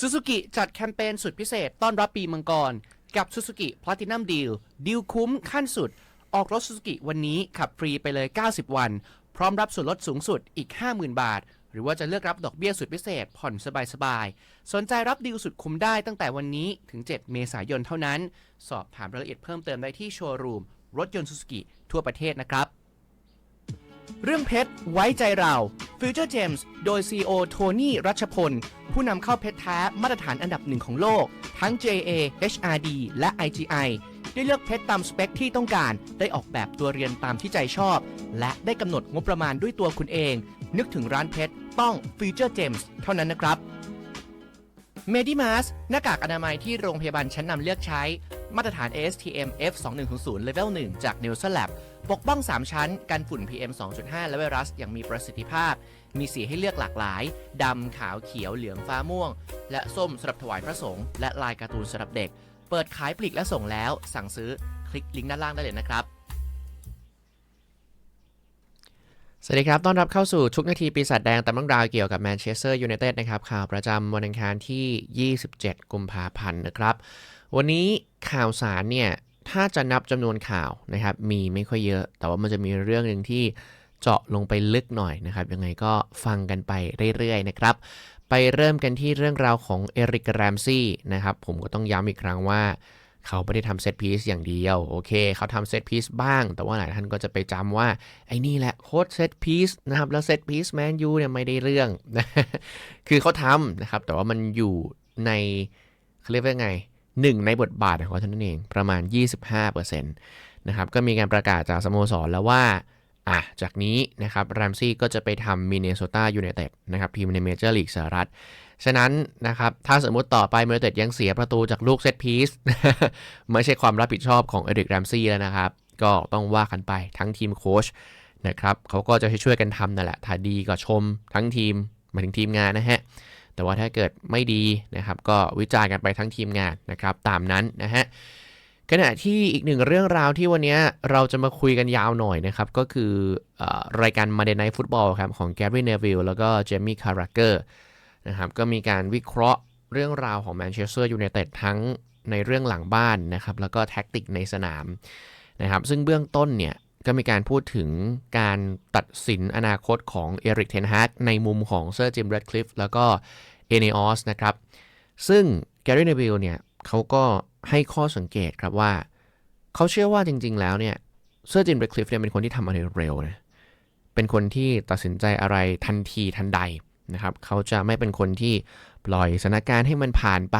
Suzuki จัดแคมเปญสุดพิเศษต้อนรับปีมังกร กับ Suzuki Platinum Deal ดีลคุ้มขั้นสุด ออกรถ Suzuki วันนี้ขับฟรีไปเลย 90 วัน พร้อมรับส่วนลดสูงสุดอีก 50,000 บาท หรือว่าจะเลือกรับดอกเบี้ยสุดพิเศษ ผ่อนสบายๆ สนใจรับดีลสุดคุ้มได้ตั้งแต่วันนี้ถึง 7 เมษายนเท่านั้น สอบถามรายละเอียดเพิ่มเติมได้ที่โชว์รูมรถยนต์ Suzuki ทั่วประเทศนะครับ เรื่องเพชรไว้ใจเรา Future Gems โดย CEO โทนี่รัชพล ผู้นำเข้าเพชรแท้มาตรฐานอันดับหนึ่งของโลก ทั้ง JA HRD และ IGI ได้เลือกเพชรตามสเปคที่ต้องการ ได้ออกแบบตัวเรียนตามที่ใจชอบ และได้กำหนดงบประมาณด้วยตัวคุณเอง นึกถึงร้านเพชรต้อง Future Gems เท่านั้นนะครับ m e d i m a s หน้ากากอนามัยที่โรงพยาบาลชั้นนำเลือกใช้ มาตรฐาน ASTM F2100 Level 1 จาก n e w s l a b ปกป้อง 3 ชั้น กันฝุ่น PM 2.5 และไวรัสอย่างมีประสิทธิภาพ มีสีให้เลือกหลากหลาย ดำ ขาว เขียว เหลือง ฟ้าม่วง และส้มสำหรับถวายพระสงฆ์ และลายการ์ตูนสำหรับเด็ก เปิดขายปลีกและส่งแล้ว สั่งซื้อ คลิกลิงก์ด้านล่างได้เลยนะครับ สวัสดีครับ ต้อนรับเข้าสู่ทุกนาทีปีศาจแดงตามเรื่องราวเกี่ยวกับแมนเชสเตอร์ยูไนเต็ดนะครับ ข่าวประจำวันอังคารที่ 27 กุมภาพันธ์นะครับ วันนี้ข่าวสารเนี่ย ถ้าจะนับจำนวนข่าวนะครับ มีไม่ค่อยเยอะ แต่ว่ามันจะมีเรื่องหนึ่งที่เจาะลงไปลึกหน่อยนะครับ ยังไงก็ฟังกันไปเรื่อยๆนะครับ ไปเริ่มกันที่เรื่องราวของเอริกแรมซี่นะครับ ผมก็ต้องย้ำอีกครั้งว่า เขาไม่ได้ทำเซตพีซอย่างเดียว โอเค เขาทำเซตพีซบ้าง แต่ว่าหลายท่านก็จะไปจำว่า ไอ้นี่แหละโค้ดเซตพีซนะครับ แล้วเซตพีซแมนยูเนี่ยไม่ได้เรื่อง คือเขาทำนะครับ แต่ว่ามันอยู่ในเขาเรียกว่าไงหนึ่งในบทบาทของเขาเท่านั้นเองประมาณ 25%นะครับ ก็มีการประกาศจากสโมสรแล้วว่า อะจากนี้นะครับแรมซี่ก็จะไปทำมินเนโซตายูไนเต็ดนะครับทีมในเมเจอร์ลีกสหรัฐ ฉะนั้นนะครับถ้าสมมุติต่อไปเมเนเต็ดยังเสียประตูจากลูกเซตพีซไม่ใช่ความรับผิดชอบของเอริกแรมซี่แล้วนะครับ ก็ต้องว่ากันไปทั้งทีมโค้ชนะครับเขาก็จะช่วยกันทำนั่นแหละถ้าดีก็ชมทั้งทีมมาถึงทีมงานนะฮะแต่ว่าถ้าเกิดไม่ดีนะครับก็วิจารณ์กันไปทั้งทีมงานนะครับตามนั้นนะฮะ ขณะที่อีกหนึ่งเรื่องราวที่วันนี้เราจะมาคุยกันยาวหน่อยนะครับ ก็คืออรายการ Monday Night Football ครับของแกรี่เนวิลแล้วก็เจมี่คาราเกอร์นะครับก็มีการวิเคราะห์เรื่องราวของแมนเชสเตอร์ยูไนเต็ดทั้งในเรื่องหลังบ้านนะครับ แล้วก็แท็กติกในสนามนะครับ ซึ่งเบื้องต้นเนี่ยก็มีการพูดถึงการตัดสินอนาคตของเอริกเทนฮากในมุมของเซอร์จิมเรดคลิฟแล้วก็เอเนออสนะครับ ซึ่งแกรี่เนวิลเนี่ยเขาก็ ให้ข้อสังเกตครับว่า เขาเชื่อว่าจริง ๆ แล้วเนี่ยเซอร์จิมเบรคลิฟเนี่ยเป็นคนที่ทำอะไรเร็วนะเป็นคนที่ตัดสินใจอะไรทันทีทันใดนะครับ เขาจะไม่เป็นคนที่ปล่อยสถานการณ์ให้มันผ่านไป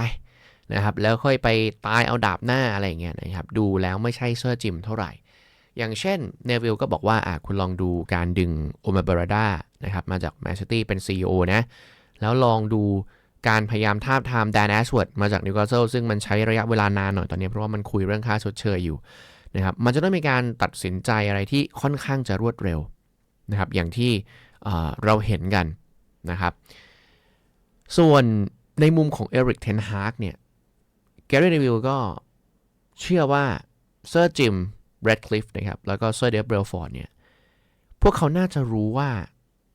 นะครับ แล้วค่อยไปตายเอาดาบหน้าอะไรอย่างเงี้ยนะครับ ดูแล้วไม่ใช่เซอร์จิมเท่าไหร่ อย่างเช่นเนวิลก็บอกว่าอะคุณลองดูการดึงโอมาเบราดานะครับ มาจากแมนเชสเตอร์เป็น CEO นะ แล้วลองดู การพยายามทาบทามแดนแอชเวิร์ดมาจากนิวคาสเซิลซึ่งมันใช้ระยะเวลานานหน่อยตอนนี้เพราะว่ามันคุยเรื่องค่าชดเชยอยู่นะครับมันจะต้องมีการตัดสินใจอะไรที่ค่อนข้างจะรวดเร็วนะครับอย่างที่เเราเห็นกันนะครับส่วนในมุมของเอริกเทนฮาร์กเนี่ยแกรี่เนวิลก็เชื่อว่าเซอร์จิมแรดคลิฟนะครับแล้วก็เซอร์เดฟเบลฟอร์ดเนี่ยพวกเขาน่าจะรู้ว่า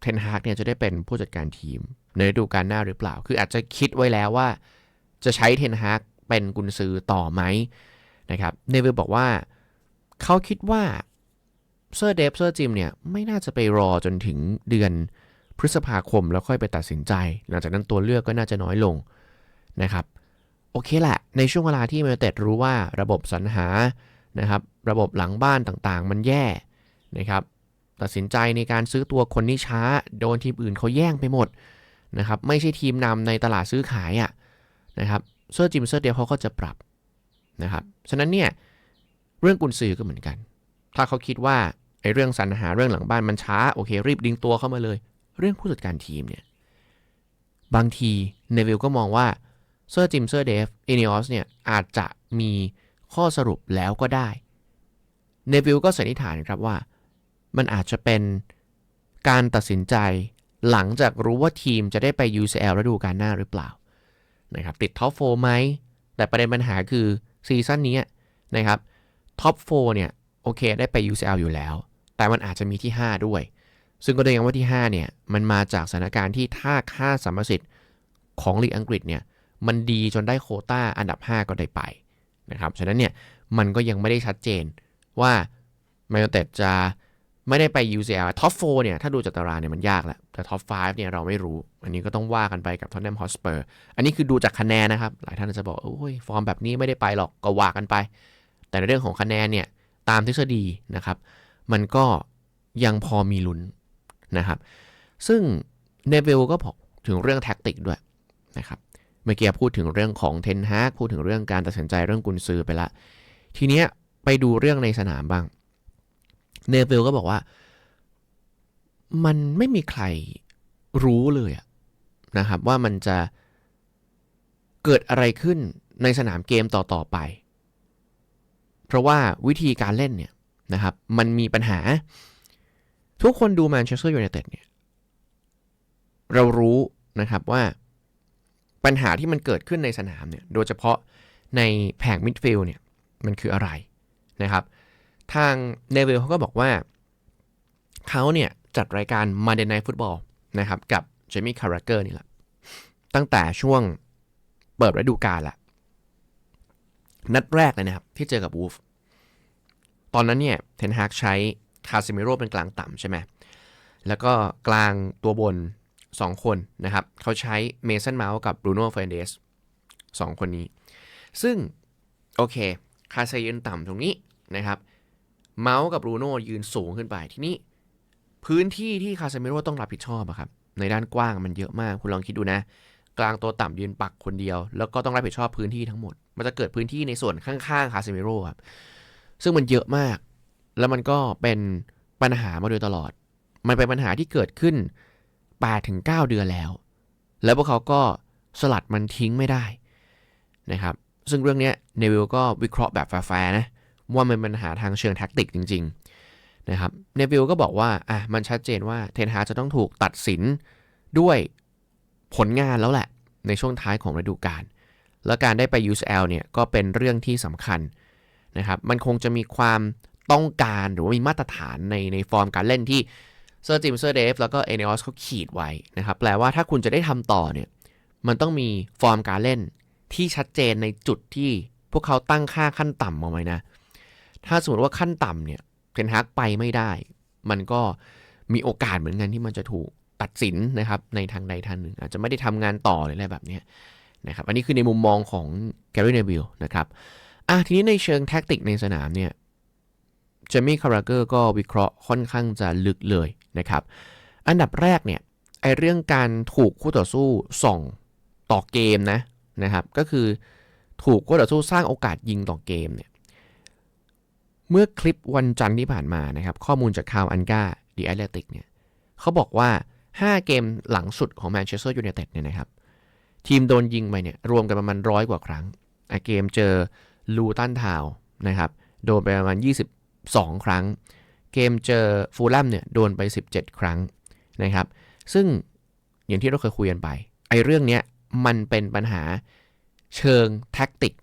เทนฮากเนี่ยจะได้เป็นผู้จัดการทีม ในฤดูกาลหน้าหรือเปล่า คืออาจจะคิดไว้แล้วว่า จะใช้เทนฮากเป็นกุนซือต่อไหมนะครับเนวิลบอกว่าเขาคิดว่าเซอร์เดฟเซอร์จิมเนี่ยไม่น่าจะไปรอจนถึงเดือนพฤษภาคมแล้วค่อยไปตัดสินใจ หลังจากนั้นตัวเลือกก็น่าจะน้อยลงนะครับโอเคแหละ ในช่วงเวลาที่เมเต็ดรู้ว่าระบบสรรหานะครับระบบหลังบ้านต่างๆ มันแย่นะครับ ตัดสินใจในการซื้อตัวคนที่ช้า โดนทีมอื่นเขาแย่งไปหมดนะครับไม่ใช่ทีมนำในตลาดซื้อขายอะนะครับเซอร์จิมเซอร์เดียวเขาก็จะปรับนะครับฉะนั้นเนี่ยเรื่องกุนซือก็เหมือนกัน ถ้าเขาคิดว่าไอ้เรื่องสรรหาเรื่องหลังบ้านมันช้าโอเค รีบดึงตัวเข้ามาเลย เรื่องผู้จัดการทีมเนี่ยบางทีเนวิลก็มองว่าเซอร์จิมเซอร์เดฟเอเนอสเนี่ยอาจจะมีข้อสรุปแล้วก็ได้เนวิลก็สันนิษฐานครับว่า มันอาจจะเป็นการตัดสินใจหลังจากรู้ว่าทีมจะได้ไป UCL ฤดูกาลหน้าหรือเปล่านะครับติดท็อปโฟไหม แต่ประเด็นปัญหาคือซีซั่นนี้นะครับท็อปโฟเนี่ยโอเคได้ไป UCL อยู่แล้ว แต่มันอาจจะมีที่ 5 ด้วย ซึ่งก็ได้ยังว่าที่ 5 เนี่ย มันมาจากสถานการณ์ที่ถ้าค่าสัมประสิทธิ์ของลีกอังกฤษเนี่ยมันดีจนได้โคต้าอันดับ 5 ก็ได้ไปนะครับฉะนั้นเนี่ยมันก็ยังไม่ได้ชัดเจนว่าแมนยูเต็ดจะ ไม่ได้ไป UCL ท็อป4เนี่ยถ้าดูจากตารางเนี่ยมันยากแหละแต่ท็อป5เนี่ยเราไม่รู้ อันนี้ก็ต้องว่ากันไปกับท็อนแนมฮอสเปอร์อันนี้คือดูจากคะแนนนะครับ หลายท่านจะบอกโอ้ยฟอร์มแบบนี้ไม่ได้ไปหรอกก็ว่ากันไป แต่ในเรื่องของคะแนนเนี่ยตามทฤษฎีนะครับ มันก็ยังพอมีลุ้นนะครับ ซึ่งเนเวลก็บอกถึงเรื่องแท็กติกด้วยนะครับเมื่อกี้พูดถึงเรื่องของเทนฮากพูดถึงเรื่องการตัดสินใจเรื่องกุนซือไปละ ทีเนี้ยไปดูเรื่องในสนามบ้าง เนเวลก็บอกว่า มันไม่มีใครรู้เลยนะครับ ว่ามันจะเกิดอะไรขึ้นในสนามเกมต่อ ๆ ไป เพราะว่าวิธีการเล่นเนี่ยนะครับ มันมีปัญหา ทุกคนดูแมนเชสเตอร์ยูไนเต็ดเนี่ย เรารู้นะครับว่าปัญหาที่มันเกิดขึ้นในสนามเนี่ย โดยเฉพาะในแผงมิดฟิลด์เนี่ย มันคืออะไรนะครับ ทางเนเวลเขาก็บอกว่า เขาเนี่ยจัดรายการ Monday Night Football นะครับ กับเจมี่คาร์เกอร์นี่แหละ ตั้งแต่ช่วงเปิดฤดูกาลละนัดแรกเลยนะครับ ที่เจอกับวูฟตอนนั้นเนี่ยเทนฮากใช้คาซิเมโรเป็นกลางต่ำใช่ไหมแล้วก็กลางตัวบน 2 คนนะครับ เขาใช้เมสันเมาส์กับบรูโน่เฟรนเดสสองคนนี้ ซึ่ง โอเค คาเซยืนต่ำตรงนี้นะครับ เมาส์กับบรูโน่ยืนสูงขึ้นไปทีนี้ พื้นที่ที่คาเซมิโร่ต้องรับผิดชอบอะครับในด้านกว้างมันเยอะมากคุณลองคิดดูนะ กลางตัวต่ำยืนปักคนเดียว แล้วก็ต้องรับผิดชอบพื้นที่ทั้งหมด มันจะเกิดพื้นที่ในส่วนข้างๆคาเซมิโร่ครับซึ่งมันเยอะมาก แล้วมันก็เป็นปัญหามาโดยตลอด มันเป็นปัญหาที่เกิดขึ้น8ถึง9เดือนแล้ว แล้วพวกเขาก็สลัดมันทิ้งไม่ได้นะครับ ซึ่งเรื่องนี้เนวิลก็วิเคราะห์แบบแฟร์นะ ว่ามันเป็นปัญหาทางเชิงแท็กติกจริง ๆ นะครับเนวิลก็บอกว่าอะมันชัดเจนว่าเทนฮาจะต้องถูกตัดสินด้วยผลงานแล้วแหละ ในช่วงท้ายของฤดูกาลแล้วการได้ไป UCL เนี่ยก็เป็นเรื่องที่สำคัญนะครับมันคงจะมีความต้องการหรือว่ามีมาตรฐานในในฟอร์มการเล่นที่เซอร์จิมเซอร์เดฟแล้วก็เอเนอสเขาขีดไว้นะครับแปลว่าถ้าคุณจะได้ทำต่อเนี่ยมันต้องมีฟอร์มการเล่นที่ชัดเจนในจุดที่พวกเขาตั้งค่าขั้นต่ำเอาไว้นะ ถ้าสมมติว่าขั้นต่ำเนี่ยเทนฮากไปไม่ได้ มันก็มีโอกาสเหมือนกันที่มันจะถูกตัดสินนะครับในทางใดทางหนึ่ง อาจจะไม่ได้ทำงานต่อหรืออะไรแบบนี้นะครับอันนี้คือในมุมมองของแกรี่เนวิลนะครับอะทีนี้ในเชิงแท็กติกในสนามเนี่ยเจมี่คาราเกอร์ก็วิเคราะห์ค่อนข้างจะลึกเลยนะครับ อันดับแรกเนี่ยไอเรื่องการถูกคู่ต่อสู้ส่องต่อเกมนะนะครับ ก็คือถูกคู่ต่อสู้สร้างโอกาสยิงต่อเกมเนี่ย เมื่อคลิปวันจันทร์ที่ผ่านมานะครับ ข้อมูลจากคาวอันกาดีแอตเลติกเนี่ยเขาบอกว่า 5 เกมหลังสุดของแมนเชสเตอร์ยูไนเต็ดเนี่ยนะครับ ทีมโดนยิงไปเนี่ยรวมกันประมาณร้อยกว่าครั้งเกมเจอลูตันทาวนะครับโดนไปประมาณ 22 ครั้ง เกมเจอฟูลแลมเนี่ยโดนไป 17 ครั้งนะครับ ซึ่งอย่างที่เราเคยคุยกันไปไอ้เรื่องเนี้ยมันเป็นปัญหาเชิงแท็กติก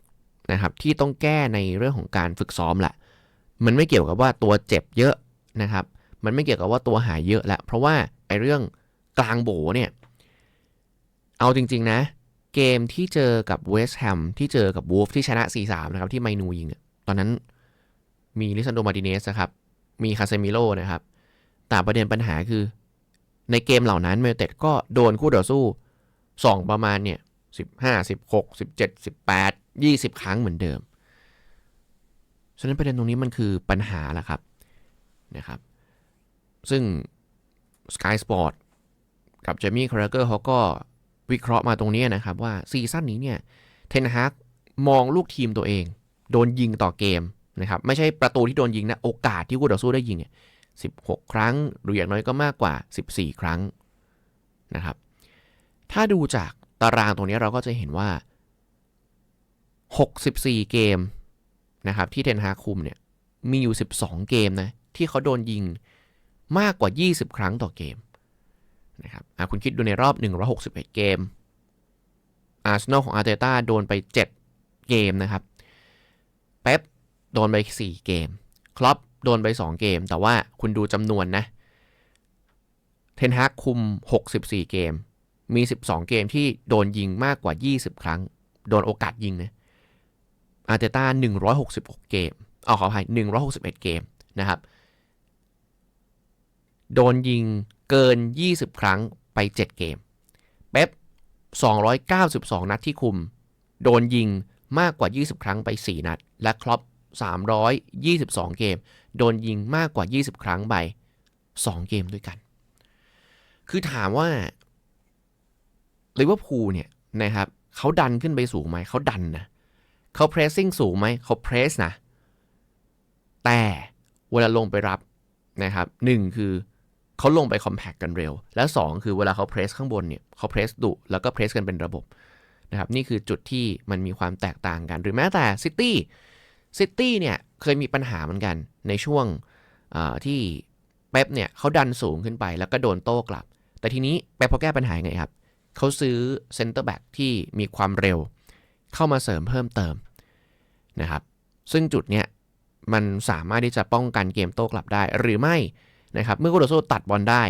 นะครับที่ต้องแก้ในเรื่องของการฝึกซ้อมแหละ มันไม่เกี่ยวกับว่าตัวเจ็บเยอะนะครับ มันไม่เกี่ยวกับว่าตัวหายเยอะแหละเพราะว่าไอ้เรื่องกลางโบเนี่ยเอาจริง ๆ นะ เกมที่เจอกับเวสต์แฮมที่เจอกับวูฟที่ชนะ 4-3 นะครับ ที่ไมนูยิงตอนนั้นมีลิซันโดมาติเนสครับ มีคาเซมิโลนะครับ แต่ประเด็นปัญหาคือ ในเกมเหล่านั้นเมลเต็ดก็โดนคู่ต่อสู้2ประมาณเนี่ย 15 16 17 18 20 ครั้งเหมือนเดิม ฉะนั้นประเด็นตรงนี้มันคือปัญหาแหละครับนะครับ ซึ่ง Sky Sport กับเจมี่คาร์เกอร์เขาก็วิเคราะห์มาตรงนี้นะครับว่าซีซั่นนี้เนี่ยเทนฮากมองลูกทีมตัวเอง โดนยิงต่อเกมนะครับไม่ใช่ประตูที่โดนยิงนะโอกาสที่คู่ต่อสู้ได้ยิงเนี่ย16 ครั้ง หรืออย่างน้อยก็มากกว่า 14 ครั้งนะครับ ถ้าดูจากตารางตรงนี้เราก็จะเห็นว่า 64 เกม นะครับที่เทนฮาคุมเนี่ยมีอยู่ 12 เกมนะที่เขาโดนยิงมากกว่า 20 ครั้งต่อเกมนะครับคุณคิดดูในรอบ 161 เกมอาร์เซนอลของอาร์เตต้าโดนไป 7 เกมนะครับเป๊ปโดนไป 4 เกมครอปโดนไป 2 เกม แต่ว่าคุณดูจำนวนนะเทนฮากคุม 64 เกม มี 12 เกมที่โดนยิงมากกว่า 20 ครั้ง โดนโอกาสยิงนะ อาร์เตต้า166 เกมเอาขออภัย161 เกมนะครับ โดนยิงเกิน 20 ครั้งไป 7 เกม เป๊ป 292 นัดที่คุม โดนยิงมากกว่า 20 ครั้งไป 4 นัด และครอป322 เกม โดนยิงมากกว่า 20 ครั้งไป 2 เกมด้วยกัน คือถามว่าลิเวอร์พูลเนี่ยนะครับเขาดันขึ้นไปสูงไหมเขาดันนะเขาเพรสซิ่งสูงไหมเขาเพรสนะ แต่เวลาลงไปรับนะครับหนึ่งคือเขาลงไปคอมแพคกันเร็ว และ 2 คือเวลาเขาเพรสข้างบนเนี่ยเขาเพรสดุแล้วก็เพรสกันเป็นระบบนะครับนี่คือจุดที่มันมีความแตกต่างกัน หรือแม้แต่ซิตี้ซิตี้เนี่ยเคยมีปัญหาเหมือนกันในช่วงที่เป๊ปเนี่ยเขาดันสูงขึ้นไปแล้วก็โดนโต้กลับ แต่ทีนี้เป๊ปเขาแก้ปัญหาไงครับเขาซื้อเซนเตอร์แบ็กที่มีความเร็ว เข้ามาเสริมเพิ่มเติม นะครับ ซึ่งจุดเนี้ยมันสามารถที่จะป้องกันเกมโต้กลับได้หรือไม่นะครับ เมื่อคูโรโซตัดบอลได้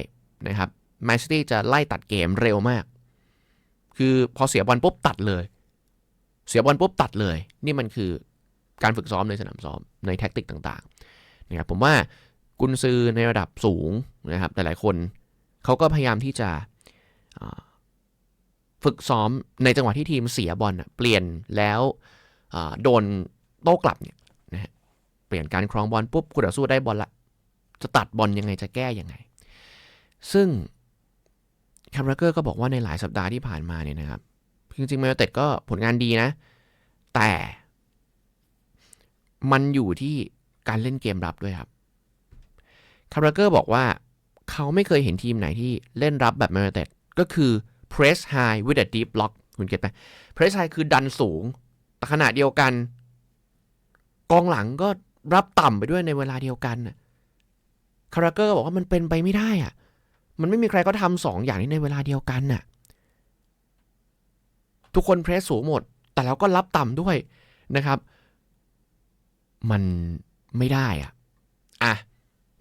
นะครับแมนซิตี้จะไล่ตัดเกมเร็วมาก คือพอเสียบอลปุ๊บตัดเลย เสียบอลปุ๊บตัดเลย นี่มันคือการฝึกซ้อมในสนามซ้อมในแท็กติกต่างๆนะครับผมว่ากุนซือในระดับสูงนะครับหลายๆคนเขาก็พยายามที่จะฝึกซ้อมในจังหวะที่ทีมเสียบอลเปลี่ยนแล้วโดน โต้กลับเนี่ยนะฮะเปลี่ยนการครองบอลปุ๊บคุณต่อสู้ได้บอลละ จะตัดบอลยังไงจะแก้ยังไง ซึ่งคาร์เกอร์ก็บอกว่าในหลายสัปดาห์ที่ผ่านมาเนี่ยนะครับจริงๆแมนเต็ดก็ผลงานดีนะ แต่มันอยู่ที่การเล่นเกมรับด้วยครับคาร์เกอร์บอกว่าเขาไม่เคยเห็นทีมไหนที่เล่นรับแบบแมนเต็ดก็คือ press high with a deep block คุณเก็ตไหม press high คือดันสูง แต่ขณะเดียวกัน กองหลังก็รับต่ำไปด้วยในเวลาเดียวกันคาราเกอร์บอกว่ามันเป็นไปไม่ได้อะมันไม่มีใครก็ทำสองอย่างนี้ในเวลาเดียวกันน่ะ ทุกคนเพรสสูงหมด แต่แล้วก็รับต่ำด้วยนะครับ มันไม่ได้อะ อะ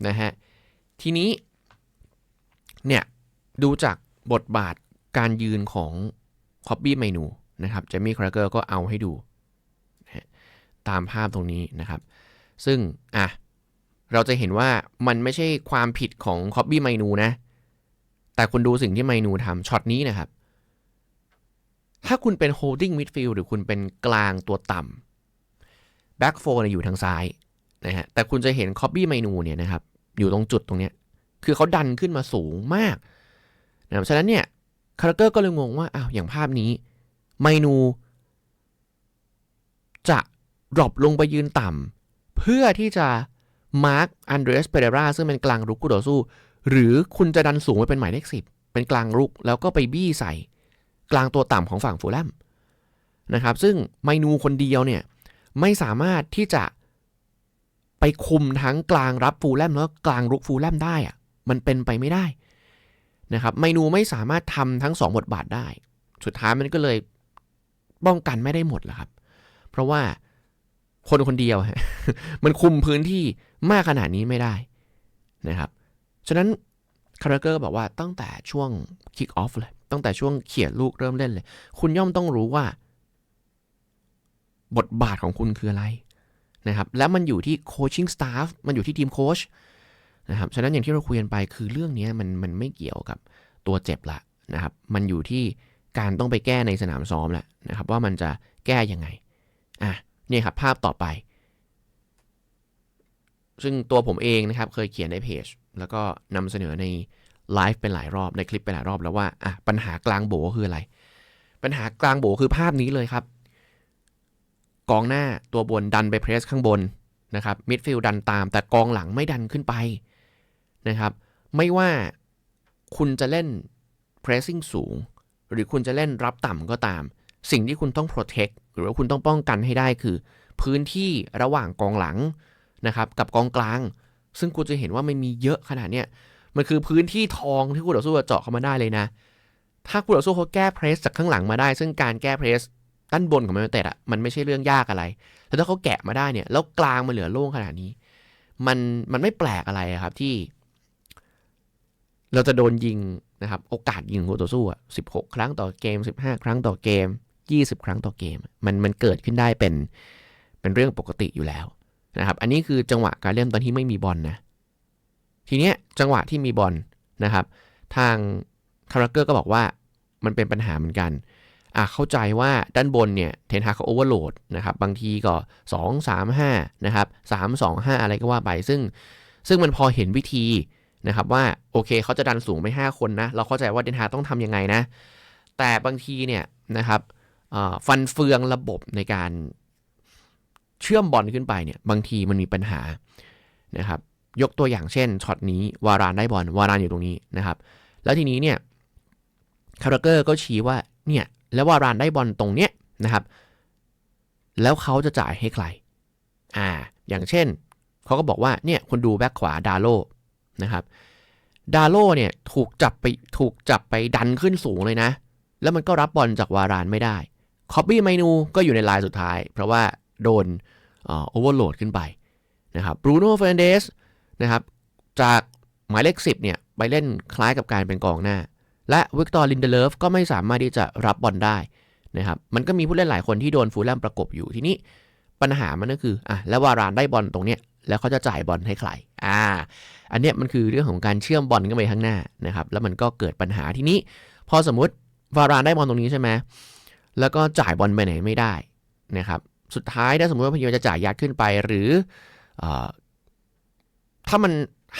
นะฮะ ทีนี้ เนี่ย ดูจากบทบาทการยืนของคอบบี้เมนูนะครับเจมี่คราเกอร์ก็เอาให้ดู ตามภาพตรงนี้นะครับ ซึ่งอะเราจะเห็นว่ามันไม่ใช่ความผิดของคอบบี้เมนูนะ แต่คุณดูสิ่งที่เมนูทำช็อตนี้นะครับ ถ้าคุณเป็น holding midfield หรือคุณเป็นกลางตัวต่ำ back four อยู่ทางซ้ายนะฮะ แต่คุณจะเห็นคอบบี้เมนูเนี่ยนะครับ อยู่ตรงจุดตรงนี้คือเขาดันขึ้นมาสูงมากนะครับฉะนั้นเนี่ยคารคเตอร์ก็เลยงงว่า อ้าว อย่างภาพนี้เมนู จะ ดรอปลงไปยืนต่ำเพื่อที่จะมาร์คอันเดรสเปเรราซึ่งเป็นกลางรุกกูโดสู้ หรือคุณจะดันสูงไปเป็นหมายเลขสิบเป็นกลางรุกแล้วก็ไปบี้ใส่ กลางตัวต่ำของฝั่งฟูลแลมนะครับ ซึ่งเมนูคนเดียวเนี่ยไม่สามารถที่จะไปคุมทั้งกลางรับฟูลแลมแล้วกลางรุกฟูลแลมได้อะมันเป็นไปไม่ได้นะครับเมนูไม่สามารถทำทั้ง 2 บทบาทได้ สุดท้ายมันก็เลยป้องกันไม่ได้หมดแหละครับ เพราะว่า คนคนเดียว มันคุมพื้นที่มากขนาดนี้ไม่ได้นะครับ ฉะนั้นคาราเกอร์บอกว่าตั้งแต่ช่วงคิกออฟเลย ตั้งแต่ช่วงเขี่ยลูกเริ่มเล่นเลย คุณย่อมต้องรู้ว่า บทบาทของคุณคืออะไรนะครับ และมันอยู่ที่โคชชิ่งสตาฟมันอยู่ที่ทีมโค้ชนะครับ ฉะนั้นอย่างที่เราคุยกันไปคือเรื่องนี้มันมันไม่เกี่ยวกับตัวเจ็บละนะครับ มันอยู่ที่การต้องไปแก้ในสนามซ้อมแหละนะครับ ว่ามันจะแก้ยังไงอะ นี่ครับภาพต่อไป ซึ่งตัวผมเองนะครับเคยเขียนในเพจ แล้วก็นำเสนอในไลฟ์เป็นหลายรอบในคลิปเป็นหลายรอบแล้วว่าอะปัญหากลางโบคืออะไร ปัญหากลางโบคือภาพนี้เลยครับ กองหน้าตัวบนดันไปเพรสข้างบนนะครับมิดฟิลด์ดันตาม แต่กองหลังไม่ดันขึ้นไปนะครับ ไม่ว่าคุณจะเล่น pressing สูง หรือคุณจะเล่นรับต่ำก็ตาม สิ่งที่คุณต้อง protect หรือว่าคุณต้องป้องกันให้ได้คือ พื้นที่ระหว่างกองหลังนะครับกับกองกลาง ซึ่งคุณจะเห็นว่ามันมีเยอะขนาดเนี้ยมันคือพื้นที่ทองที่คุณต่อสู้เจาะเข้ามาได้เลยนะ ถ้าคุณต่อสู้เขาแก้เพรสจากข้างหลังมาได้ ซึ่งการแก้เพรสด้านบนของแมนเตดอะมันไม่ใช่เรื่องยากอะไรแต่ถ้าเขาแกะมาได้เนี่ยแล้วกลางมันเหลือโล่งขนาดนี้ มันมันไม่แปลกอะไรครับที่ เราจะโดนยิงนะครับ โอกาสยิงคู่ต่อสู้อะ16 ครั้งต่อเกม 15 ครั้งต่อเกม 20 ครั้งต่อเกม มันมันเกิดขึ้นได้เป็นเป็นเรื่องปกติอยู่แล้วนะครับ อันนี้คือจังหวะการเล่นตอนที่ไม่มีบอลนะทีเนี้ยจังหวะที่มีบอลนะครับ ทางคาราเกอร์ก็บอกว่ามันเป็นปัญหาเหมือนกันอะเข้าใจว่าด้านบนเนี่ยเทนฮาเขาโอเวอร์โหลดนะครับ บางทีก็ 2 3 5 นะครับ3 2 5 อะไรก็ว่าไป ซึ่งซึ่งมันพอเห็นวิธีนะครับว่าโอเคเขาจะดันสูงไป 5 คนนะ เราเข้าใจว่าเดนฮาต้องทำยังไงนะ แต่บางทีเนี่ยนะครับ ฟันเฟืองระบบในการเชื่อมบอลขึ้นไปเนี่ยบางทีมันมีปัญหานะครับยกตัวอย่างเช่นช็อตนี้วารานได้บอลวารานอยู่ตรงนี้นะครับ แล้วทีนี้เนี่ยคาราเกอร์ก็ชี้ว่าเนี่ยแล้ววารานได้บอลตรงเนี้ยนะครับ แล้วเขาจะจ่ายให้ใครอ่าอย่างเช่นเขาก็บอกว่าเนี่ยคนดูแบ็คขวาดาโลนะครับดาโลเนี่ยถูกจับไปถูกจับไปดันขึ้นสูงเลยนะ แล้วมันก็รับบอลจากวารานไม่ได้ คอบบี้ไมนูก็อยู่ในลายสุดท้าย เพราะว่าโดนโอเวอร์โหลดขึ้นไปนะครับบรูโน่เฟรนเดสนะครับจากหมายเลข 10 เนี่ยไปเล่นคล้ายกับการเป็นกองหน้า และวิกตอร์ลินเดเลฟก็ไม่สามารถที่จะรับบอลได้นะครับมันก็มีผู้เล่นหลายคนที่โดนฟูลแลมประกบอยู่ทีนี้ปัญหามันก็คืออะแล้ววารานได้บอลตรงเนี้ยแล้วเขาจะจ่ายบอลให้ใครอ่า อันเนี้ยมันคือเรื่องของการเชื่อมบอลกันไปข้างหน้านะครับแล้วมันก็เกิดปัญหาทีนี้ พอสมมติวารานได้บอลตรงนี้ใช่ไหม แล้วก็จ่ายบอลไปไหนไม่ได้นะครับ สุดท้ายถ้าสมมติว่าพยายามจะจ่ายยัดขึ้นไป หรืออถ้ามัน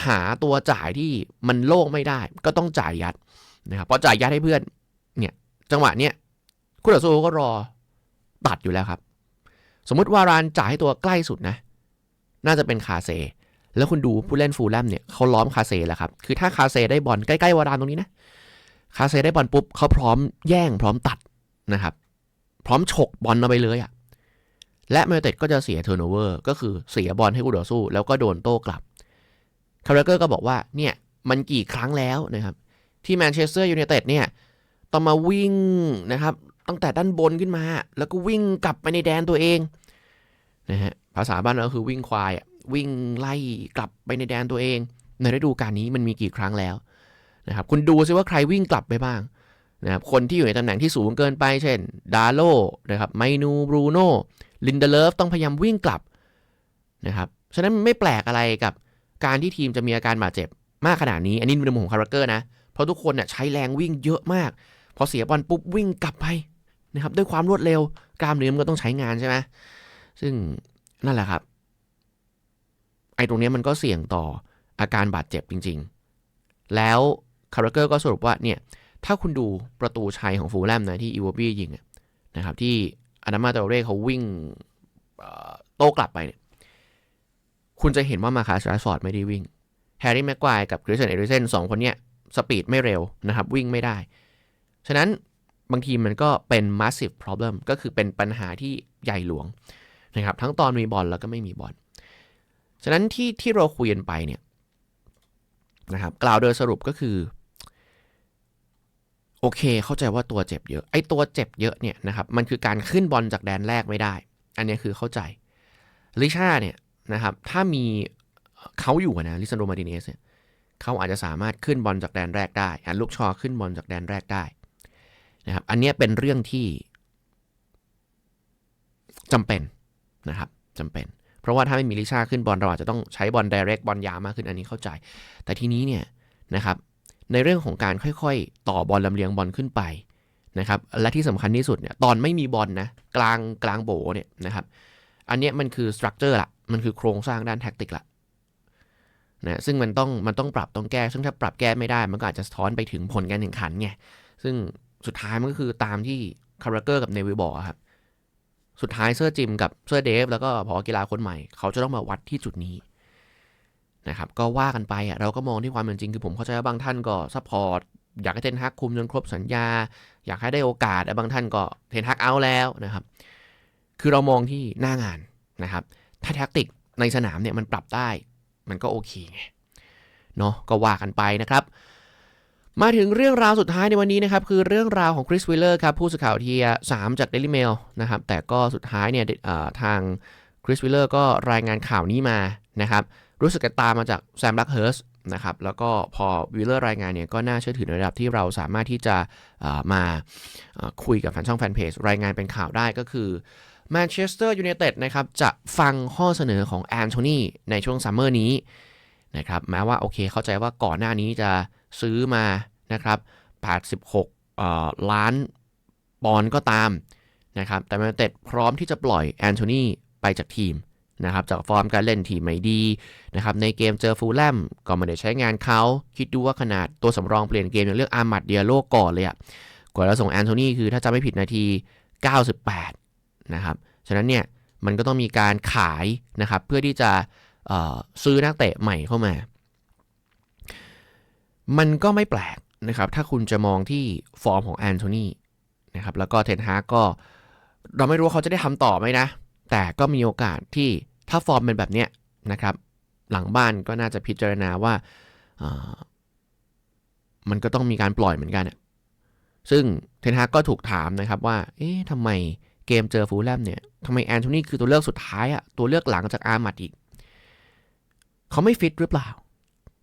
หาตัวจ่ายที่มันโล่งไม่ได้ ก็ต้องจ่ายยัดนะครับพอจ่ายยัดให้เพื่อนเนี่ยจังหวะเนี้ยคู่ต่อสู้ก็รอตัดอยู่แล้วครับ สมมุติว่ารานจ่ายให้ตัวใกล้สุดนะ น่าจะเป็นคาเซ แล้วคุณดูผู้เล่นฟูลแลมเนี่ยเขาล้อมคาเซแล้วครับ คือถ้าคาเซได้บอลใกล้ๆวารานตรงนี้นะ คาเซได้บอลปุ๊บเขาพร้อมแย่งพร้อมตัดนะครับ พร้อมฉกบอลเอาไปเลยอะ่ะและเมลเต็ดก็จะเสียเทอร์โนเวอร์ก็คือเสียบอลให้คู่ต่อสู้ แล้วก็โดนโต้กลับคาร์เกอร์ก็บอกว่าเนี่ยมันกี่ครั้งแล้วนะครับที่แมนเชสเตอร์ยูไนเต็ดเนี่ยต้องมาวิ่งนะครับตั้งแต่ด้านบนขึ้นมา แล้วก็วิ่งกลับไปในแดนตัวเองนะฮะภาษาบ้านเราคือวิ่งควายวิ่งไล่กลับไปในแดนตัวเอง ในฤดูกาลนี้มันมีกี่ครั้งแล้วนะครับคุณดูซิว่าใครวิ่งกลับไปบ้าง นะครับคนที่อยู่ในตำแหน่งที่สูงเกินไป เช่นดาโลนะครับไมนูบรูโนลินเดเลฟต้องพยายามวิ่งกลับนะครับฉะนั้นไม่แปลกอะไรกับการที่ทีมจะมีอาการบาดเจ็บมากขนาดนี้ อันนี้ในมุมของคาร์เกอร์นะ เพราะทุกคนเนี่ยใช้แรงวิ่งเยอะมาก พอเสียบอลปุ๊บวิ่งกลับไปนะครับด้วยความรวดเร็วกล้ามเนื้อมันก็ต้องใช้งานใช่ไหมซึ่งนั่นแหละครับ ไอ้ตรงนี้มันก็เสี่ยงต่ออาการบาดเจ็บจริง ๆ แล้วคาร์เกอร์ก็สรุปว่าเนี่ย ถ้าคุณดูประตูชัยของฟูลแลมนะที่อีวอบี้ยิงนะครับที่อานามาเตเร่เขาวิ่งโต้กลับไปเนี่ยคุณจะเห็นว่ามาคาสแรชฟอร์ดไม่ได้วิ่งแฮร์รี่แม็กควายกับคริสเตนเอริเซนสองคนเนี้ยสปีดไม่เร็วนะครับ วิ่งไม่ได้ ฉะนั้นบางทีมันก็เป็น massive problem ก็คือเป็นปัญหาที่ใหญ่หลวงนะครับ ทั้งตอนมีบอลแล้วก็ไม่มีบอลฉะนั้นที่ที่เราคุยกันไปเนี่ยนะครับกล่าวโดยสรุปก็คือ โอเค เข้าใจว่าตัวเจ็บเยอะ ไอ้ตัวเจ็บเยอะเนี่ยนะครับ มันคือการขึ้นบอลจากแดนแรกไม่ได้ อันนี้คือเข้าใจ ลิชาเนี่ยนะครับ ถ้ามีเขาอยู่นะลิซันโดมาติเนสเนี่ยเขาอาจจะสามารถขึ้นบอลจากแดนแรกได้อันลูกชอขึ้นบอลจากแดนแรกได้นะครับ อันนี้เป็นเรื่องที่จำเป็นนะครับจำเป็น เพราะว่าถ้าไม่มีลิชาขึ้นบอลเราอาจจะต้องใช้บอลไดเรกบอลยาวมากขึ้นอันนี้เข้าใจ แต่ทีนี้เนี่ยนะครับ ในเรื่องของการค่อยๆ ต่อบอลลำเลียงบอลขึ้นไปนะครับและที่สำคัญที่สุดเนี่ยตอนไม่มีบอลนะกลางกลางโบเนี่ยนะครับอันนี้มันคือสตรัคเจอร์ละมันคือโครงสร้างด้านแท็กติกละนะซึ่งมันต้องมันต้องปรับต้องแก้ ซึ่งถ้าปรับแก้ไม่ได้ มันก็อาจจะสะท้อนไปถึงผลการแข่งขันไงซึ่งสุดท้ายมันก็คือตามที่คาร์เกอร์กับเนวิลบอกครับสุดท้ายเสื้อจิมกับเสื้อเดฟแล้วก็พอกีฬาคนใหม่ เขาจะต้องมาวัดที่จุดนี้ นะครับก็ว่ากันไปเราก็มองที่ความเป็นจริงคือผมเข้าใจว่าบางท่านก็ซัพพอร์ตอยากให้เทนฮักคุมจนครบสัญญา อยากให้ได้โอกาสบางท่านก็เทนฮักเอาแล้วนะครับ คือเรามองที่หน้างานนะครับ ถ้าแท็กติกในสนามเนี่ยมันปรับได้ มันก็โอเคไงเนาะก็ว่ากันไปนะครับ มาถึงเรื่องราวสุดท้ายในวันนี้นะครับ คือเรื่องราวของคริสวิลเลอร์ครับผู้สื่อข่าวเทียสามจาก Daily Mail นะครับ แต่ก็สุดท้ายเนี่ยทางคริสวิลเลอร์ก็รายงานข่าวนี้มานะครับ รู้สึกกันตามมาจากแซมลักเฮิร์สนะครับแล้วก็พอวิลเลอร์รายงานเนี่ยก็น่าเชื่อถือในระดับที่เราสามารถที่จะมาคุยกับแฟนช่องแฟนเพจรายงานเป็นข่าวได้ก็คือแมนเชสเตอร์ยูไนเต็ดนะครับจะฟังข้อเสนอของแอนโทนีในช่วงซัมเมอร์นี้นะครับแม้ว่าโอเคเข้าใจว่าก่อนหน้านี้จะซื้อมานะครับ86ล้านปอนด์ก็ตามนะครับแต่แมนเต็ดพร้อมที่จะปล่อยแอนโทนีไปจากทีม นะครับจากฟอร์มการเล่นทีไม่ดีนะครับในเกมเจอฟูลแลมก็ไม่ได้ใช้งานเขาคิดดูว่าขนาดตัวสำรองเปลี่ยนเกมอย่างเลือกอามัดเดียโลก่อนเลยอะกว่าจะส่งแอนโทนีคือถ้าจำไม่ผิดนาที 98 นะครับฉะนั้นเนี่ยมันก็ต้องมีการขายนะครับเพื่อที่จะซื้อนักเตะใหม่เข้ามา มันก็ไม่แปลกนะครับถ้าคุณจะมองที่ฟอร์มของแอนโทนีนะครับแล้วก็เทนฮาก็เราไม่รู้ว่าเขาจะได้ทำต่อไหมนะ แต่ก็มีโอกาสที่ถ้าฟอร์มเป็นแบบเนี้ยนะครับ หลังบ้านก็น่าจะพิจารณาว่ามันก็ต้องมีการปล่อยเหมือนกัน ซึ่งเทนฮากก็ถูกถามนะครับว่า เอ๊ะทำไมเกมเจอฟูลแลมเนี่ยทำไมแอนโทนีคือตัวเลือกสุดท้ายอะตัวเลือกหลังจากอาร์มัดอีก เขาไม่ฟิตหรือเปล่า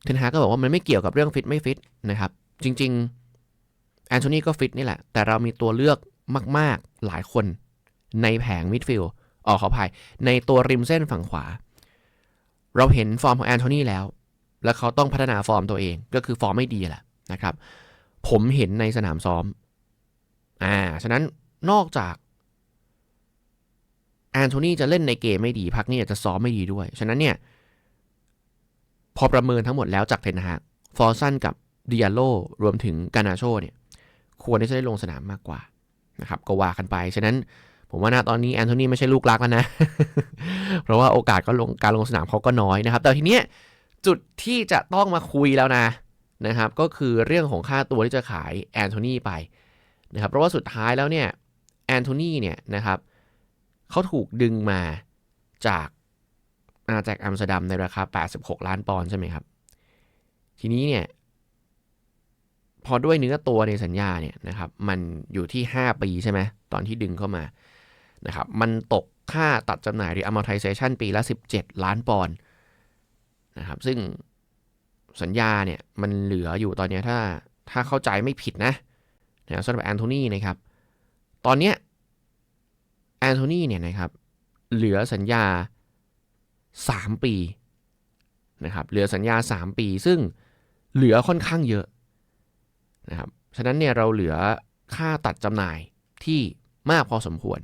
เทนฮากก็บอกว่ามันไม่เกี่ยวกับเรื่องฟิตไม่ฟิตนะครับ จริง ๆ แอนโทนีก็ฟิตนี่แหละ แต่เรามีตัวเลือกมาก ๆ หลายคนในแผงมิดฟิลด์ ออกขออภัยในตัวริมเส้นฝั่งขวา เราเห็นฟอร์มของแอนโทนีแล้ว แล้วเขาต้องพัฒนาฟอร์มตัวเองก็คือฟอร์มไม่ดีแหละนะครับ ผมเห็นในสนามซ้อมอ่าฉะนั้นนอกจากแอนโทนีจะเล่นในเกมไม่ดีพักนี้จะซ้อมไม่ดีด้วย ฉะนั้นเนี่ย พอประเมินทั้งหมดแล้วจากเทนฮากฟอร์ซันกับดิอาโลรวมถึงกานาโชเนี่ย ควรที่จะได้ลงสนามมากกว่านะครับ ก็ว่ากันไป ฉะนั้น ผมว่านะตอนนี้แอนโทนีไม่ใช่ลูกรักแล้วนะ เพราะว่าโอกาสก็ลงการลงสนามเขาก็น้อยนะครับ แต่ทีเนี้ยจุดที่จะต้องมาคุยแล้วนะนะครับ ก็คือเรื่องของค่าตัวที่จะขายแอนโทนีไปนะครับ เพราะว่าสุดท้ายแล้วเนี่ยแอนโทนีเนี่ยนะครับเขาถูกดึงมาจากอาณากรอัมสเตอร์ดัมในราคา 86 ล้านปอนด์ใช่ไหมครับ ทีนี้เนี่ยพอด้วยเนื้อตัวในสัญญาเนี่ยนะครับมันอยู่ที่ 5 ปีใช่ไหมตอนที่ดึงเข้ามา นะครับมันตกค่าตัดจำหน่ายหรือ amortization ปีละ 17 ล้านปอนด์นะครับซึ่งสัญญาเนี่ยมันเหลืออยู่ตอนนี้ถ้าถ้าเข้าใจไม่ผิดนะนะสำหรับแอนโทนีนะครับตอนเนี้ยแอนโทนีเนี่ยนะครับเหลือสัญญา 3 ปีนะครับเหลือสัญญา 3 ปี ซึ่งเหลือค่อนข้างเยอะนะครับฉะนั้นเนี่ยเราเหลือค่าตัดจำหน่ายที่มากพอสมควร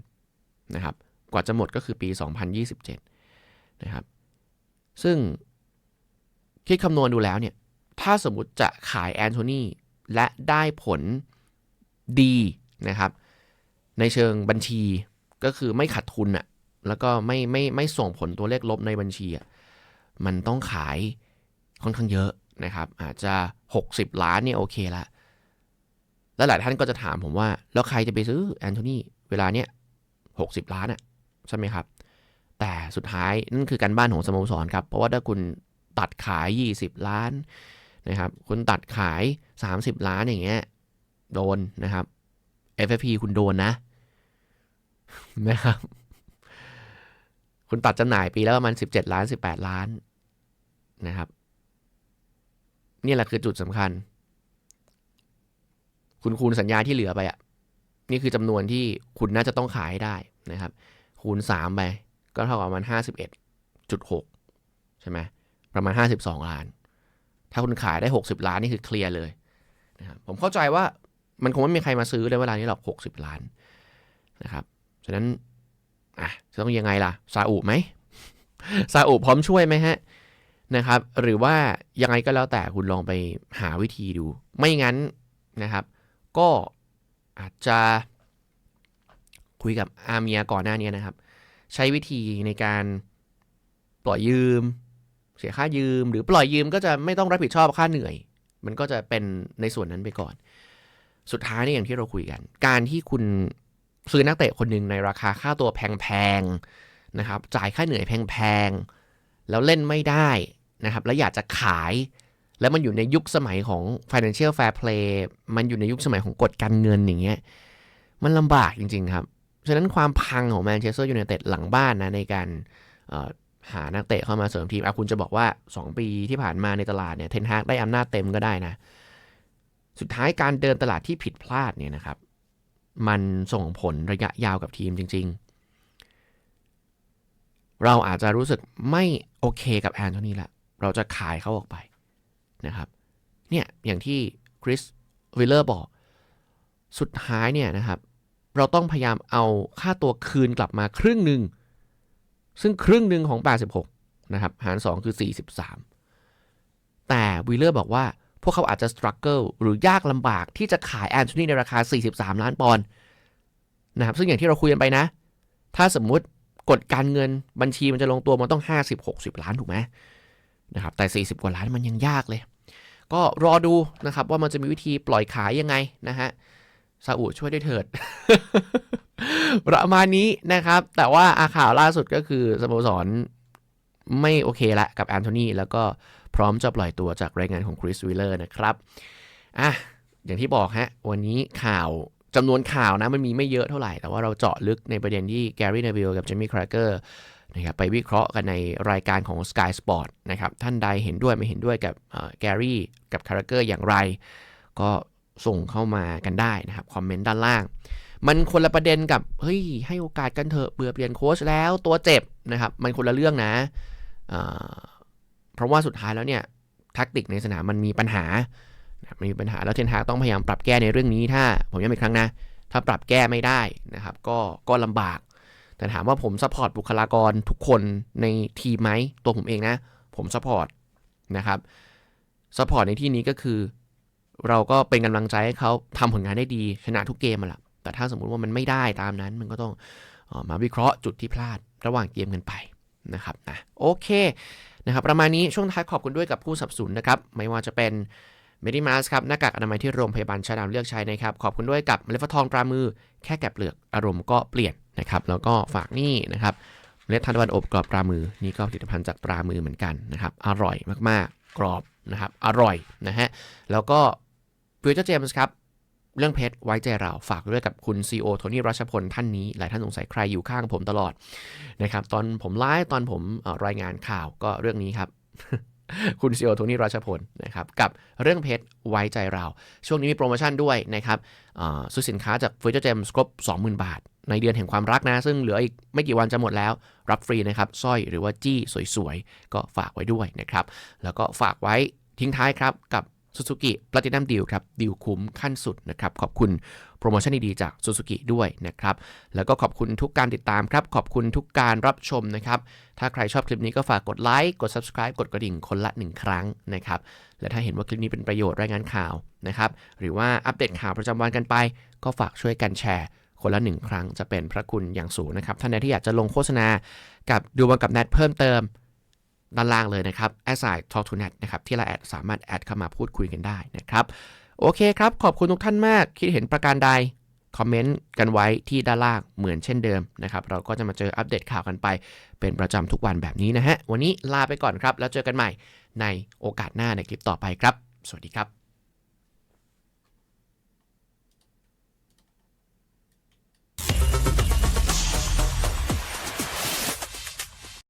นะครับ กว่าจะหมดก็คือปี 2027 นะครับ ซึ่งคิดคำนวณดูแล้วเนี่ย ถ้าสมมติจะขายแอนโทนีและได้ผลดีนะครับ ในเชิงบัญชีก็คือไม่ขาดทุนอะแล้วก็ไม่ไม่ไม่ส่งผลตัวเลขลบในบัญชีอะมันต้องขายค่อนข้างเยอะนะครับ อาจจะ 60 ล้านเนี่ยโอเคละแล้วหลายท่านก็จะถามผมว่า แล้วใครจะไปซื้อแอนโทนีเวลาเนี้ย หกสิบล้านอะใช่ไหมครับ แต่สุดท้ายนั่นคือการบ้านของสโมสรครับ เพราะว่าถ้าคุณตัดขาย 20 ล้านนะครับคุณตัดขาย 30 ล้านอย่างเงี้ยโดนนะครับ FFP คุณโดนนะนะครับ คุณตัดจำหน่ายปีแล้วประมาณ 17 ล้าน 18 ล้านนะครับ นี่แหละคือจุดสำคัญ คุณคูณสัญญาที่เหลือไปอะ นี่คือจำนวนที่คุณน่าจะต้องขายได้นะครับคูณ 3 ไป ก็เท่ากับประมาณ 51.6 ใช่ไหมประมาณ 52 ล้าน ถ้าคุณขายได้ 60 ล้านนี่คือเคลียร์เลยนะครับผมเข้าใจว่ามันคงไม่มีใครมาซื้อในเวลานี้หรอก 60 ล้านนะครับฉะนั้นอะจะต้องยังไงล่ะซาอุไหมซาอุพร้อมช่วยไหมฮะนะครับ หรือว่ายังไงก็แล้วแต่คุณลองไปหาวิธีดู ไม่งั้นนะครับ ก็ อาจจะคุยกับอาเมียก่อนหน้านี้นะครับ ใช้วิธีในการปล่อยยืม เสียค่ายืม หรือปล่อยยืมก็จะไม่ต้องรับผิดชอบค่าเหนื่อย มันก็จะเป็นในส่วนนั้นไปก่อน สุดท้ายนี่อย่างที่เราคุยกัน การที่คุณซื้อนักเตะคนหนึ่งในราคาค่าตัวแพงๆนะครับ จ่ายค่าเหนื่อยแพงๆแล้วเล่นไม่ได้นะครับ แล้วอยากจะขาย แล้วมันอยู่ในยุคสมัยของ financial fair play มันอยู่ในยุคสมัยของกฎการเงินอย่างเงี้ยมันลำบากจริง ๆ ครับ ฉะนั้นความพังของแมนเชสเตอร์ยูไนเต็ดหลังบ้านนะในการหานักเตะเข้ามาเสริมทีมอะคุณจะบอกว่า 2 ปีที่ผ่านมาในตลาดเนี่ยเทนฮากได้อำนาจเต็มก็ได้นะ สุดท้ายการเดินตลาดที่ผิดพลาดเนี่ยนะครับ มันส่งผลระยะยาวกับทีมจริง ๆ เราอาจจะรู้สึกไม่โอเคกับแอนโทนีละ เราจะขายเขาออกไป นะครับ เนี่ยอย่างที่คริสวิลเลอร์บอก สุดท้ายเนี่ยนะครับ เราต้องพยายามเอาค่าตัวคืนกลับมาครึ่งหนึ่ง ซึ่งครึ่งหนึ่งของ 86 นะครับ หาร 2 คือ 43 แต่วิลเลอร์บอกว่าพวกเขาอาจจะสครัลเกิลหรือยากลำบากที่จะขายแอนโทนีในราคา 43 ล้านปอนด์นะครับ ซึ่งอย่างที่เราคุยกันไปนะ ถ้าสมมุติกฎการเงินบัญชีมันจะลงตัวมันต้อง 50-60 ล้านถูกไหมนะครับแต่ 40 กว่าล้านมันยังยากเลย ก็รอดูนะครับว่ามันจะมีวิธีปล่อยขายยังไงนะฮะซาอุช่วยด้วยเถิด ประมาณนี้นะครับ แต่ว่าอาข่าวล่าสุดก็คือสโมสรไม่โอเคละกับแอนโทนีแล้วก็พร้อมจะปล่อยตัวจากรายงานของคริสวิลเลอร์นะครับอะอย่างที่บอกฮะ วันนี้ข่าวจำนวนข่าวนะ มันมีไม่เยอะเท่าไหร่ แต่ว่าเราเจาะลึกในประเด็นที่แกรี่เนวิลกับเจมี่คราเกอร์ นะครับไปวิเคราะห์กันในรายการของ Sky Sport นะครับท่านใดเห็นด้วยไม่เห็นด้วยกับแกรี่กับคาราเกอร์อย่างไร ก็ส่งเข้ามากันได้นะครับคอมเมนต์ด้านล่าง มันคนละประเด็นกับเฮ้ยให้โอกาสกันเถอะเบื่อเปลี่ยนโค้ชแล้วตัวเจ็บนะครับมันคนละเรื่องนะเพราะว่าสุดท้ายแล้วเนี่ยท็กติกในสนามมันมีปัญหามันมีปัญหาแล้วเทนฮากต้องพยายามปรับแก้ในเรื่องนี้ถ้าผมย้ำอีกครั้งนะถ้าปรับแก้ไม่ได้นะครับก็ก็ลำบาก แต่ถามว่าผมซัพพอร์ตบุคลากรทุกคนในทีมไหมตัวผมเองนะ ผมซัพพอร์ตนะครับซัพพอร์ตในที่นี้ก็คือ เราก็เป็นกำลังใจให้เขาทำผลงานได้ดีชนะทุกเกมมาละแต่ถ้าสมมุติว่ามันไม่ได้ตามนั้น มันก็ต้องออมาวิเคราะห์จุดที่พลาดระหว่างเกมกันไปนะครับนะโอเคนะครับประมาณนี้ช่วงท้ายขอบคุณด้วยกับผู้สนับสนุนนะครับ ไม่ว่าจะเป็นเมดิมาสครับหน้ากากอนามัยที่โรงพยาบาลชาดามเลือกใช้นะครับ ขอบคุณด้วยกับเมล็ดฟักทองปลามือ แค่แกะเปลือกอารมณ์ก็เปลี่ยน นะครับแล้วก็ฝากนี่นะครับเมล็ดทานตะวันอบกรอบปลามือนี่ก็ผลิตภัณฑ์จากปลามือเหมือนกันนะครับอร่อยมากๆกรอบนะครับอร่อยนะฮะแล้วก็ฟิวเจอร์เจมส์ครับเรื่องเพชรไว้ใจเราฝากด้วยกับคุณ CEO โทนี่รัชพลท่านนี้ หลายท่านสงสัยใครอยู่ข้างผมตลอดนะครับตอนผมไลฟ์ตอนผมรายงานข่าวก็เรื่องนี้ครับ คุณซีโอโทนี่ราชพลนะครับกับเรื่องเพชรไว้ใจเรา ช่วงนี้มีโปรโมชั่นด้วยนะครับซื้อสินค้าจากฟิวเจอร์เจมส์ครบ 20,000 บาท ในเดือนแห่งความรักนะ ซึ่งเหลืออีกไม่กี่วันจะหมดแล้ว รับฟรีนะครับสร้อยหรือว่าจี้สวยๆ ก็ฝากไว้ด้วยนะครับ แล้วก็ฝากไว้ทิ้งท้ายครับกับ Suzuki Platinum Deal ครับดีลคุ้มขั้นสุดนะครับ ขอบคุณโปรโมชั่นดีๆจาก Suzuki ด้วยนะครับ แล้วก็ขอบคุณทุกการติดตามครับ ขอบคุณทุกการรับชมนะครับ ถ้าใครชอบคลิปนี้ก็ฝากกดไลค์กด subscribe กดกระดิ่งคนละ 1 ครั้งนะครับ และถ้าเห็นว่าคลิปนี้เป็นประโยชน์รายงานข่าวนะครับ หรือว่าอัปเดตข่าวประจำวันกันไป ก็ฝากช่วยกันแชร์ คนละหนึ่งครั้งจะเป็นพระคุณอย่างสูงนะครับ ท่านใดที่อยากจะลงโฆษณากับดูบอลกับแนทเพิ่มเติมด้านล่างเลยนะครับแอสไซ Talk to Net นะครับที่เราแอดสามารถแอดเข้ามาพูดคุยกันได้นะครับ โอเคครับ ขอบคุณทุกท่านมาก คิดเห็นประการใด คอมเมนต์กันไว้ที่ด้านล่างเหมือนเช่นเดิมนะครับ เราก็จะมาเจออัปเดตข่าวกันไป เป็นประจำทุกวันแบบนี้นะฮะ วันนี้ลาไปก่อนครับ แล้วเจอกันใหม่ในโอกาสหน้าในคลิปต่อไปครับ สวัสดีครับ